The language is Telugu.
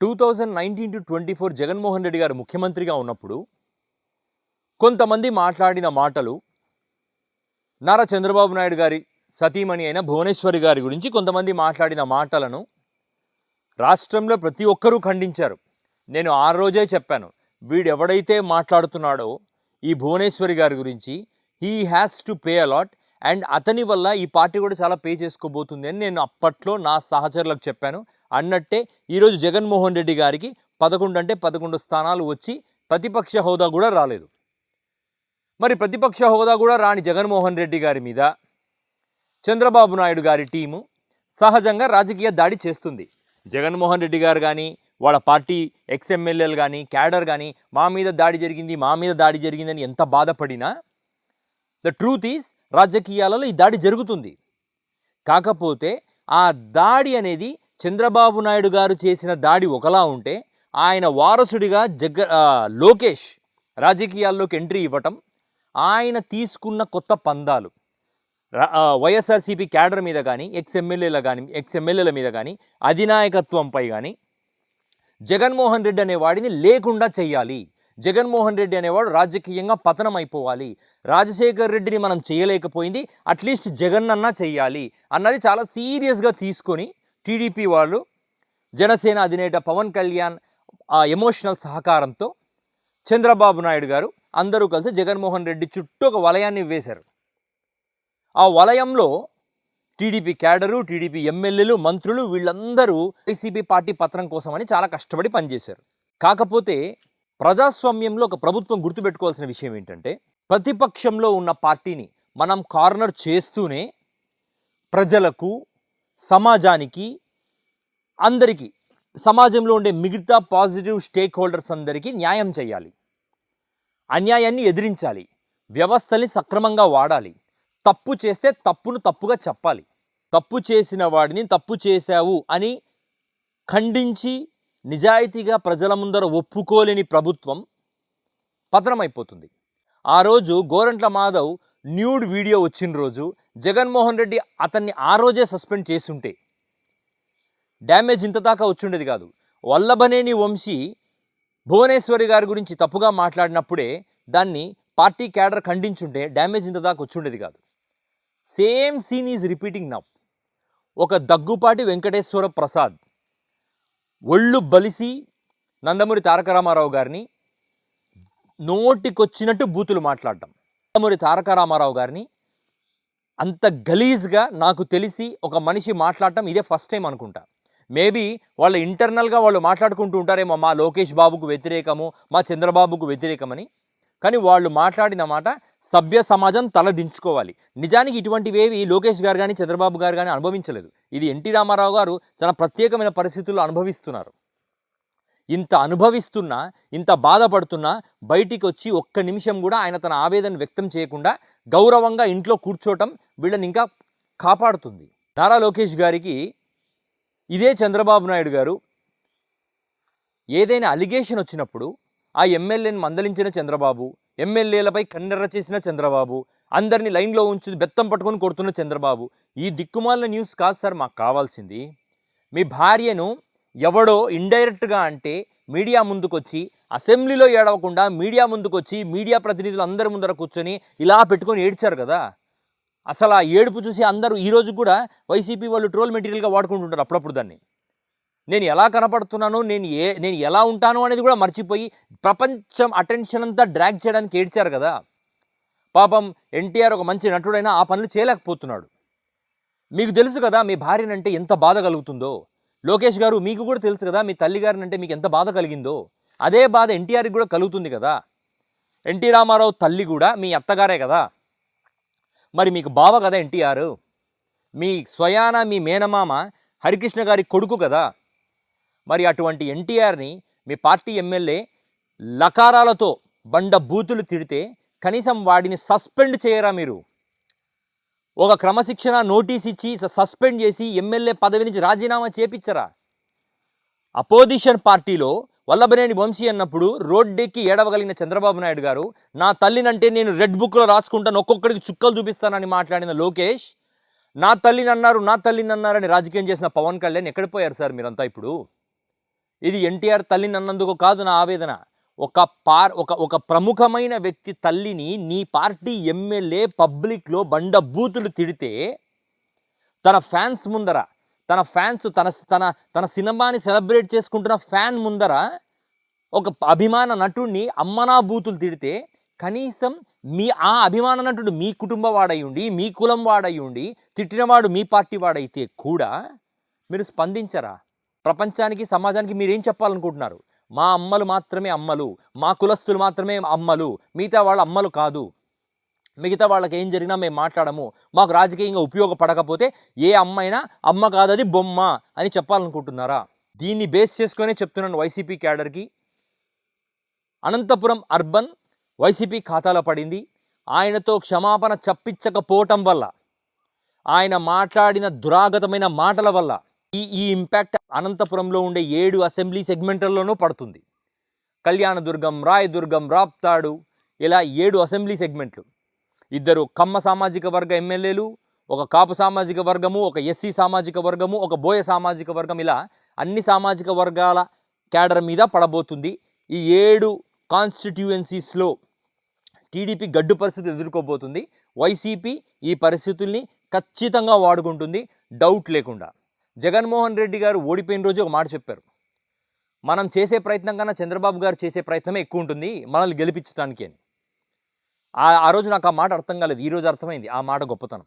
Two thousand nineteen to twenty four Jaganmohan Reddy గారు ముఖ్యమంత్రిగా ఉన్నప్పుడు కొంతమంది మాట్లాడిన మాటలు నారా చంద్రబాబు నాయుడు గారి సతీమణి అయిన భువనేశ్వరి గారి గురించి కొంతమంది మాట్లాడిన మాటలను రాష్ట్రంలో ప్రతి ఒక్కరూ ఖండించారు. నేను ఆ రోజే చెప్పాను వీడు ఎవడైతే మాట్లాడుతున్నాడో ఈ భువనేశ్వరి గారి గురించి he has to pay a lot and అతని వల్ల ఈ పార్టీ కూడా చాలా పే చేసుకోబోతుంది అని నేను అప్పట్లో నా సహచరులకు చెప్పాను. అన్నట్టే ఈరోజు జగన్మోహన్ రెడ్డి గారికి పదకొండు అంటే పదకొండు స్థానాలు వచ్చి ప్రతిపక్ష హోదా కూడా రాలేదు. మరి ప్రతిపక్ష హోదా కూడా రాని జగన్మోహన్ రెడ్డి గారి మీద చంద్రబాబు నాయుడు గారి టీము సహజంగా రాజకీయ దాడి చేస్తుంది. జగన్మోహన్ రెడ్డి గారు కానీ వాళ్ళ పార్టీ ఎక్స్ఎమ్మెల్యేలు కానీ క్యాడర్ కానీ మా మీద దాడి జరిగింది మా మీద దాడి జరిగిందని ఎంత బాధపడినా ద ట్రూత్ ఈస్ రాజకీయాలలో ఈ దాడి జరుగుతుంది. కాకపోతే ఆ దాడి అనేది చంద్రబాబు నాయుడు గారు చేసిన దాడి ఒకలా ఉంటే ఆయన వారసుడిగా జగ లోకేష్ రాజకీయాల్లోకి ఎంట్రీ ఇవ్వటం ఆయన తీసుకున్న కొత్త పందాలు వైఎస్ఆర్సిపి వైఎస్ఆర్సీపీ క్యాడర్ మీద కానీ ఎక్స్ఎమ్మెల్యేల కానీ ఎక్స్ఎమ్మెల్యేల మీద కానీ అధినాయకత్వంపై కానీ జగన్మోహన్ రెడ్డి అనేవాడిని లేకుండా చేయాలి జగన్మోహన్ రెడ్డి అనేవాడు రాజకీయంగా పతనం అయిపోవాలి రాజశేఖర్ రెడ్డిని మనం చేయలేకపోయింది. అట్లీస్ట్ జగన్ అన్నా చేయాలి అన్నది చాలా సీరియస్గా తీసుకొని టీడీపీ వాళ్ళు జనసేన అధినేత పవన్ కళ్యాణ్ ఆ ఎమోషనల్ సహకారంతో చంద్రబాబు నాయుడు గారు అందరూ కలిసి జగన్మోహన్ రెడ్డి చుట్టూ ఒక వలయాన్ని వేశారు. ఆ వలయంలో టీడీపీ క్యాడరు టీడీపీ ఎమ్మెల్యేలు మంత్రులు వీళ్ళందరూ వైసీపీ పార్టీ పత్రం కోసమని చాలా కష్టపడి పనిచేశారు. కాకపోతే ప్రజాస్వామ్యంలో ఒక ప్రభుత్వం గుర్తుపెట్టుకోవాల్సిన విషయం ఏంటంటే ప్రతిపక్షంలో ఉన్న పార్టీని మనం కార్నర్ చేస్తూనే ప్రజలకు సమాజానికి అందరికీ సమాజంలో ఉండే మిగతా పాజిటివ్ స్టేక్ హోల్డర్స్ అందరికీ న్యాయం చేయాలి. అన్యాయాన్ని ఎదిరించాలి. వ్యవస్థల్ని సక్రమంగా వాడాలి. తప్పు చేస్తే తప్పును తప్పుగా చెప్పాలి. తప్పు చేసిన వాడిని తప్పు చేశావు అని ఖండించి నిజాయితీగా ప్రజల ముందర ఒప్పుకోలేని ప్రభుత్వం పతనమైపోతుంది. ఆ రోజు గోరంట్ల మాధవ్ న్యూడ్ వీడియో వచ్చిన రోజు జగన్మోహన్ రెడ్డి అతన్ని ఆ రోజే సస్పెండ్ చేసుంటే. డ్యామేజ్ ఇంత దాకా వచ్చుండేది కాదు. వల్లభనేని వంశీ భువనేశ్వరి గారి గురించి తప్పుగా మాట్లాడినప్పుడే దాన్ని పార్టీ క్యాడర్ ఖండించుంటే డ్యామేజ్ ఇంత దాకా వచ్చుండేది కాదు. Same scene is repeating now ఒక దగ్గుపాటి వెంకటేశ్వర ప్రసాద్ ఒళ్ళు బలిసి నందమూరి తారక రామారావు గారిని నోటికొచ్చినట్టు బూతులు మాట్లాడటం నందమూరి తారక రామారావు గారిని అంత గలీజ్గా నాకు తెలిసి ఒక మనిషి మాట్లాడటం ఇదే ఫస్ట్ టైం అనుకుంటా. మేబీ వాళ్ళ ఇంటర్నల్గా వాళ్ళు మాట్లాడుకుంటూ ఉంటారేమో మా లోకేష్ బాబుకు వ్యతిరేకము మా చంద్రబాబుకు వ్యతిరేకమని. కానీ వాళ్ళు మాట్లాడిన మాట సభ్య సమాజం తల దించుకోవాలి నిజానికి ఇటువంటివేవి లోకేష్ గారు కానీ చంద్రబాబు గారు కానీ అనుభవించలేదు. ఇది ఎన్టీ రామారావు గారు చాలా ప్రత్యేకమైన పరిస్థితుల్లో అనుభవిస్తున్నారు. ఇంత అనుభవిస్తున్నా ఇంత బాధపడుతున్నా బయటికి వచ్చి ఒక్క నిమిషం కూడా ఆయన తన ఆవేదన వ్యక్తం చేయకుండా గౌరవంగా ఇంట్లో కూర్చోవటం వీళ్ళని ఇంకా కాపాడుతుంది. దారా లోకేష్ గారికి ఇదే చంద్రబాబు నాయుడు గారు ఏదైనా అలిగేషన్ వచ్చినప్పుడు ఆ ఎమ్మెల్యేని మందలించిన చంద్రబాబు ఎమ్మెల్యేలపై కన్నెర్ర చేసిన చంద్రబాబు అందరినీ లైన్లో ఉంచి బెత్తం పట్టుకొని కొడుతున్న చంద్రబాబు ఈ దిక్కుమాలిన న్యూస్ కాదు సార్ మాకు కావాల్సింది. మీ భార్యను ఎవడో ఇండైరెక్ట్గా అంటే మీడియా ముందుకొచ్చి అసెంబ్లీలో ఏడవకుండా మీడియా ముందుకొచ్చి మీడియా ప్రతినిధులు అందరి ముందర కూర్చొని ఇలా పెట్టుకొని ఏడ్చారు కదా. అసలు ఆ ఏడుపు చూసి అందరూ ఈరోజు కూడా వైసీపీ వాళ్ళు ట్రోల్ మెటీరియల్గా వాడుకుంటుంటారు అప్పుడప్పుడు దాన్ని. నేను ఎలా కనపడుతున్నాను నేను ఏ నేను ఎలా ఉంటాను అనేది కూడా మర్చిపోయి ప్రపంచం అటెన్షన్ అంతా డ్రాగ్ చేయడానికి ఏడ్చారు కదా. పాపం ఎన్టీఆర్ ఒక మంచి నటుడైనా ఆ పనులు చేయలేకపోతున్నాడు. మీకు తెలుసు కదా మీ భార్యనంటే ఎంత బాధ కలుగుతుందో. లోకేష్ గారు మీకు కూడా తెలుసు కదా మీ తల్లిగారిని అంటే మీకు ఎంత బాధ కలిగిందో. అదే బాధ ఎన్టీఆర్కి కూడా కలుగుతుంది కదా. ఎన్టీ రామారావు తల్లి కూడా మీ అత్తగారే కదా. మరి మీకు బావ కదా ఎన్టీఆర్. మీ స్వయాన మీ మేనమామ హరికృష్ణ గారి కొడుకు కదా. మరి అటువంటి ఎన్టీఆర్ని మీ పార్టీ ఎమ్మెల్యే లకారాలతో బండ బూతులు తిడితే కనీసం వాడిని సస్పెండ్ చేయరా మీరు? ఒక క్రమశిక్షణ నోటీస్ ఇచ్చి సస్పెండ్ చేసి ఎమ్మెల్యే పదవి నుంచి రాజీనామా చేపించరా అపోజిషన్ పార్టీలో వల్లభనేని వంశీ అన్నప్పుడు రోడ్డెక్కి ఏడవగలిగిన చంద్రబాబు నాయుడు గారు నా తల్లినంటే నేను రెడ్ బుక్లో రాసుకుంటాను ఒక్కొక్కడికి చుక్కలు చూపిస్తానని మాట్లాడిన లోకేష్ నా తల్లిని అన్నారు నా తల్లిని అన్నారని రాజకీయం చేసిన పవన్ కళ్యాణ్ ఎక్కడ పోయారు సార్ మీరంతా ఇప్పుడు? ఇది ఎన్టీఆర్ తల్లిని అన్నందుకు కాదు నా ఆవేదన. ఒక పార్ ఒక ఒక ప్రముఖమైన వ్యక్తి తల్లిని నీ పార్టీ ఎమ్మెల్యే పబ్లిక్లో బండ బూతులు తిడితే తన ఫ్యాన్స్ ముందర తన ఫ్యాన్స్ తన తన తన సినిమాని సెలబ్రేట్ చేసుకుంటున్న ఫ్యాన్ ముందర ఒక అభిమాన నటుడిని అమ్మనా బూతులు తిడితే కనీసం మీ ఆ అభిమాన నటుడు మీ కుటుంబ వాడయ్యుండి మీ కులం వాడయ్యుండి తిట్టినవాడు మీ పార్టీ వాడైతే కూడా మీరు స్పందించరా? ప్రపంచానికి సమాజానికి మీరేం చెప్పాలనుకుంటున్నారు? మా అమ్మలు మాత్రమే అమ్మలు మా కులస్తులు మాత్రమే అమ్మలు మిగతా వాళ్ళ అమ్మలు కాదు. మిగతా వాళ్ళకి ఏం జరిగినా మేము మాట్లాడము. మాకు రాజకీయంగా ఉపయోగపడకపోతే ఏ అమ్మైనా అమ్మ కాదది బొమ్మ అని చెప్పాలనుకుంటున్నారా? దీన్ని బేస్ చేసుకునే చెప్తున్నాను వైసీపీ క్యాడర్కి. అనంతపురం అర్బన్ వైసీపీ ఖాతాలో పడింది. ఆయనతో క్షమాపణ చప్పించకపోవటం వల్ల ఆయన మాట్లాడిన దురాగతమైన మాటల వల్ల ఈ ఈ ఇంపాక్ట్ అనంతపురంలో ఉండే ఏడు అసెంబ్లీ సెగ్మెంట్లలోనూ పడుతుంది. కళ్యాణదుర్గం రాయదుర్గం రాప్తాడు ఇలా ఏడు అసెంబ్లీ సెగ్మెంట్లు. ఇద్దరు కమ్మ సామాజిక వర్గ ఎమ్మెల్యేలు ఒక కాపు సామాజిక వర్గము ఒక ఎస్సీ సామాజిక వర్గము ఒక బోయ సామాజిక వర్గం ఇలా అన్ని సామాజిక వర్గాల క్యాడర్ మీద పడబోతుంది. ఈ ఏడు కాన్స్టిట్యుయెన్సీస్లో టీడీపీ గడ్డు పరిస్థితి ఎదుర్కోబోతుంది. వైసీపీ ఈ పరిస్థితుల్ని ఖచ్చితంగా వాడుకుంటుంది. డౌట్ లేకుండా. జగన్మోహన్ రెడ్డి గారు ఓడిపోయిన రోజు ఒక మాట చెప్పారు. మనం చేసే ప్రయత్నం కన్నా చంద్రబాబు గారు చేసే ప్రయత్నమే ఎక్కువ ఉంటుంది మనల్ని గెలిపించడానికి అని. ఆ ఆ రోజు నాకు ఆ మాట అర్థం కాలేదు ఈరోజు అర్థమైంది ఆ మాట గొప్పతనం.